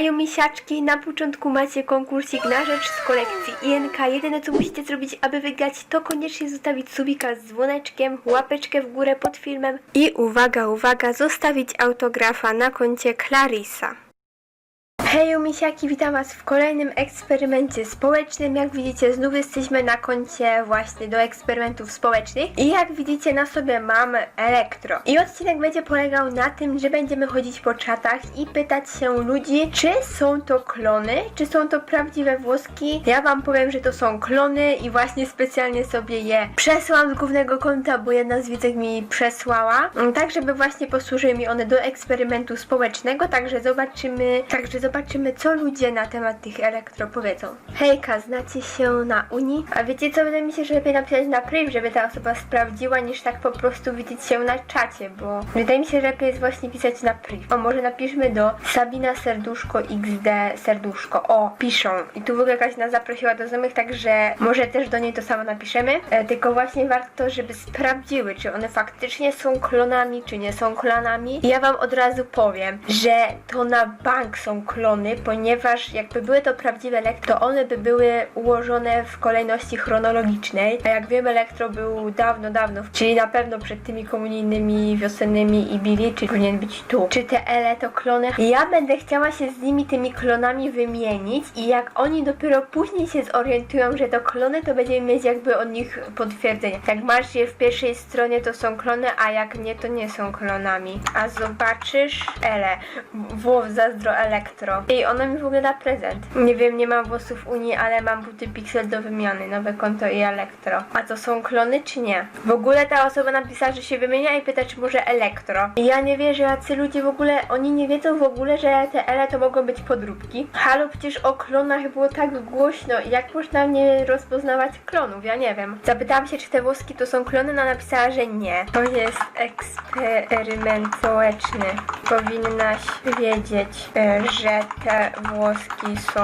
Hejo misiaczki, na początku macie konkursik na rzecz z kolekcji INK. Jedyne co musicie zrobić, aby wygrać, to koniecznie zostawić subika z dzwoneczkiem, łapeczkę w górę pod filmem i uwaga, uwaga, zostawić autografa na koncie Clarissa. Hejo misiaki, witam was w kolejnym eksperymencie społecznym. Jak widzicie, znów jesteśmy na koncie właśnie do eksperymentów społecznych. I jak widzicie, na sobie mam elektro. I odcinek będzie polegał na tym, że będziemy chodzić po czatach i pytać się ludzi, czy są to klony, czy są to prawdziwe włoski. Ja wam powiem, że to są klony i właśnie specjalnie sobie je przesłałam z głównego konta, bo jedna z widzek mi przesłała. Mm, Tak, żeby właśnie posłużyły mi one do eksperymentu społecznego, także zobaczymy, także zobaczymy, co ludzie na temat tych elektro powiedzą. Hejka, znacie się na Unii? A wiecie co, wydaje mi się, że lepiej napisać na priv, żeby ta osoba sprawdziła, niż tak po prostu widzieć się na czacie, bo wydaje mi się, że lepiej jest właśnie pisać na priv. O, może napiszmy do Sabina Serduszko XD Serduszko. O, piszą. I tu w ogóle jakaś nas zaprosiła do znajomych, także może też do niej to samo napiszemy. E, tylko właśnie warto, żeby sprawdziły, czy one faktycznie są klonami, czy nie są klonami. I ja wam od razu powiem, że to na bank są klony, ponieważ jakby były to prawdziwe elektro, to one by były ułożone w kolejności chronologicznej. A jak wiemy, elektro był dawno, dawno, czyli na pewno przed tymi komunijnymi wiosennymi i Billy, czy powinien być tu. Czy te ele to klony? Ja będę chciała się z nimi, tymi klonami wymienić i jak oni dopiero później się zorientują, że to klony, to będziemy mieć jakby od nich potwierdzenie. Jak masz je w pierwszej stronie, to są klony, a jak nie, to nie są klonami. A zobaczysz ele. Włow zazdro elektro. I ona mi w ogóle da prezent. Nie wiem, nie mam włosów Unii, ale mam buty Pixel do wymiany, nowe konto i elektro. A to są klony czy nie? W ogóle ta osoba napisała, że się wymienia i pyta, czy może elektro. I ja nie wierzę, jacy ludzie w ogóle, oni nie wiedzą w ogóle, że te ele to mogą być podróbki. Halo, przecież o klonach było tak głośno. Jak można nie rozpoznawać klonów? Ja nie wiem. Zapytałam się, czy te włoski to są klony, no napisała, że nie. To jest eksperyment społeczny. Powinnaś wiedzieć, e, że te włoski są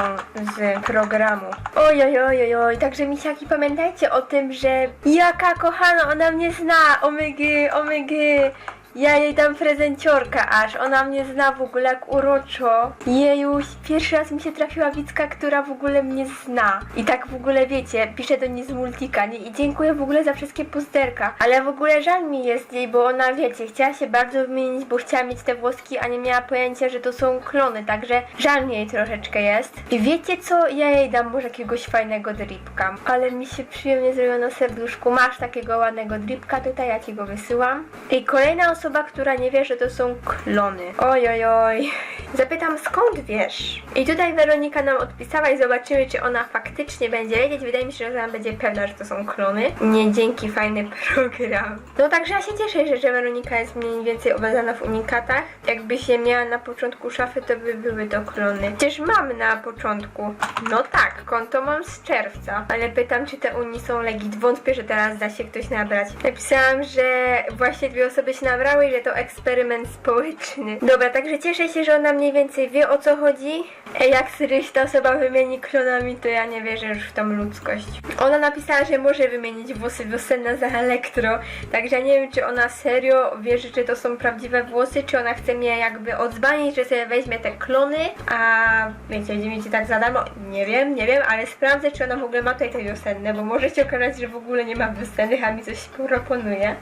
z programu. Oj, oj, oj, oj, oj. Także misiaki, pamiętajcie o tym, że jaka kochana, ona mnie zna. Omygy, omygy. Ja jej dam prezenciorka aż, ona mnie zna w ogóle jak uroczo. Jejuś, pierwszy raz mi się trafiła widzka, która w ogóle mnie zna. I tak w ogóle wiecie, piszę do niej z multika, nie? I dziękuję w ogóle za wszystkie posterka. Ale w ogóle żal mi jest jej, bo ona wiecie, chciała się bardzo wymienić, bo chciała mieć te włoski, a nie miała pojęcia, że to są klony, także żal mi jej troszeczkę jest. I wiecie co? Ja jej dam może jakiegoś fajnego dripka. Ale mi się przyjemnie zrobiło na serduszku. Masz takiego ładnego dripka tutaj, ja ci go wysyłam. I kolejna osoba, która nie wie, że to są klony. Oj, oj, oj. Zapytam, skąd wiesz? I tutaj Weronika nam odpisała i zobaczymy, czy ona faktycznie będzie wiedzieć. Wydaje mi się, że ona będzie pewna, że to są klony. Nie dzięki fajny program. No także ja się cieszę, że, że Weronika jest mniej więcej obeznana w unikatach. Jakby się miała na początku szafy, to by były to klony. Przecież mam na początku. No tak, konto mam z czerwca. Ale pytam, czy te uni są legit. Wątpię, że teraz da się ktoś nabrać. Napisałam, że właśnie dwie osoby się nabrały i że to eksperyment społeczny. Dobra, także cieszę się, że ona mniej więcej wie o co chodzi. Jak któryś ta osoba wymieni klonami, to ja nie wierzę już w tą ludzkość. Ona napisała, że może wymienić włosy wiosenne za elektro. Także nie wiem, czy ona serio wierzy, czy to są prawdziwe włosy, czy ona chce mnie jakby odzwanić, że sobie weźmie te klony, a wiecie, będzie mi ci tak za darmo. Nie wiem, nie wiem, ale sprawdzę, czy ona w ogóle ma tutaj te wiosenne, bo może się okazać, że w ogóle nie ma wiosennych, a mi coś proponuje.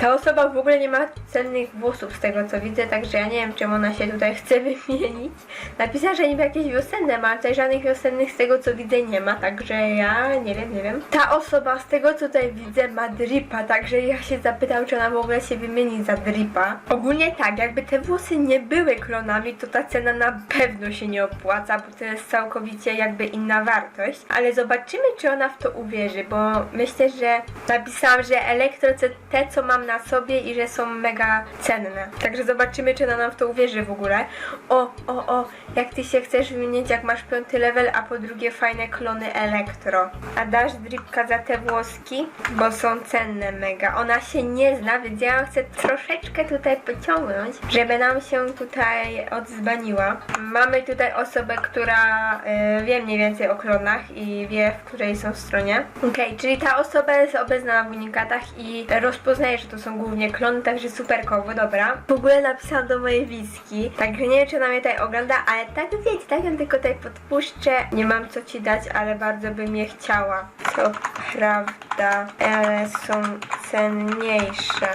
Ta osoba w ogóle nie ma cennych włosów z tego co widzę, także ja nie wiem czemu ona się tutaj chce wymienić. Napisała, że niby jakieś wiosenne ale tutaj żadnych wiosennych z tego co widzę nie ma, także ja nie wiem, nie wiem. Ta osoba z tego co tutaj widzę ma dripa, także ja się zapytam, czy ona w ogóle się wymieni za dripa. Ogólnie tak, jakby te włosy nie były klonami, to ta cena na pewno się nie opłaca, bo to jest całkowicie jakby inna wartość. Ale zobaczymy, czy ona w to uwierzy, bo myślę, że napisałam, że elektro te co mam na sobie i że są mega cenne. Także zobaczymy, czy ona nam w to uwierzy w ogóle. O, o, o, jak ty się chcesz wymienić, jak masz piąty level, a po drugie fajne klony elektro. A dasz dripka za te włoski, bo są cenne mega. Ona się nie zna, więc ja ją chcę troszeczkę tutaj pociągnąć, żeby nam się tutaj odzbaniła. Mamy tutaj osobę, która y, wie mniej więcej o klonach i wie, w której są stronie. Okej, czyli ta osoba jest obeznana w unikatach i rozpoznaje, że to są głównie klony, także super kowo, dobra. W ogóle napisałam do mojej wizki, także nie wiem, czy ona mnie tutaj ogląda, ale tak wiecie, Ją tylko tutaj podpuszczę. Nie mam co ci dać, ale bardzo bym je chciała. Co prawda, ale są cenniejsze.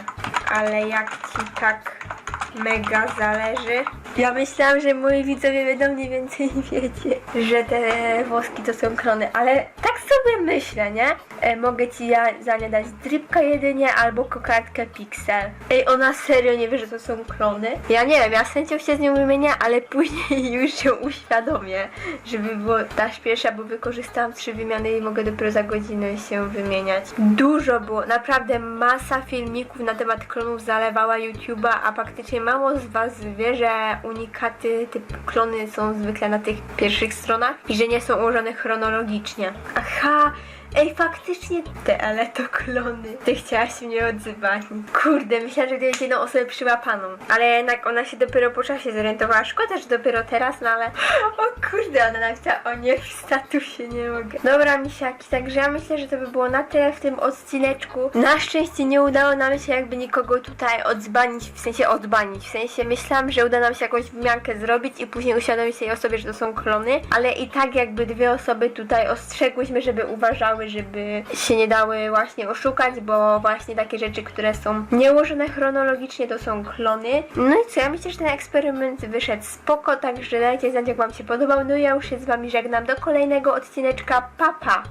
Ale jak ci tak mega zależy. Ja myślałam, że moi widzowie będą mniej więcej wiedzieć, że te włoski to są klony, ale tak sobie myślę, nie? E, mogę ci ja za nie dać jedynie albo kokardkę Pixel. Ej, ona serio nie wie, że to są klony? Ja nie wiem, ja z chęcią się z nią wymienię, ale później już ją uświadomię, żeby było ta pierwsza, bo wykorzystałam trzy wymiany i mogę dopiero za godzinę się wymieniać. Dużo było, naprawdę masa filmików na temat klonów zalewała YouTube'a, a faktycznie mało z was wie, że unikaty typu klony są zwykle na tych pierwszych stronach i że nie są ułożone chronologicznie. Aha, Ej, faktycznie te, ale to klony. Ty chciałaś mnie odzywać. Kurde, myślałam, że gdzieś jedną osobę przyłapaną. Ale jednak ona się dopiero po czasie zorientowała. Szkoda, że dopiero teraz, no ale... O kurde, ona napisała, o nie, w statusie nie mogę. Dobra, misiaki, także ja myślę, że to by było na tyle w tym odcineczku. Na szczęście nie udało nam się jakby nikogo tutaj odzbanić, w sensie odbanić. W sensie myślałam, że uda nam się jakąś wymiankę zrobić i później uświadomić tej osobie, że to są klony. Ale i tak jakby dwie osoby tutaj ostrzegłyśmy, żeby uważały, żeby się nie dały właśnie oszukać, bo właśnie takie rzeczy, które są nieułożone chronologicznie, to są klony. No i co, ja myślę, że ten eksperyment wyszedł spoko, także dajcie znać, jak wam się podobał. No i ja już się z wami żegnam do kolejnego odcineczka. Papa! Pa.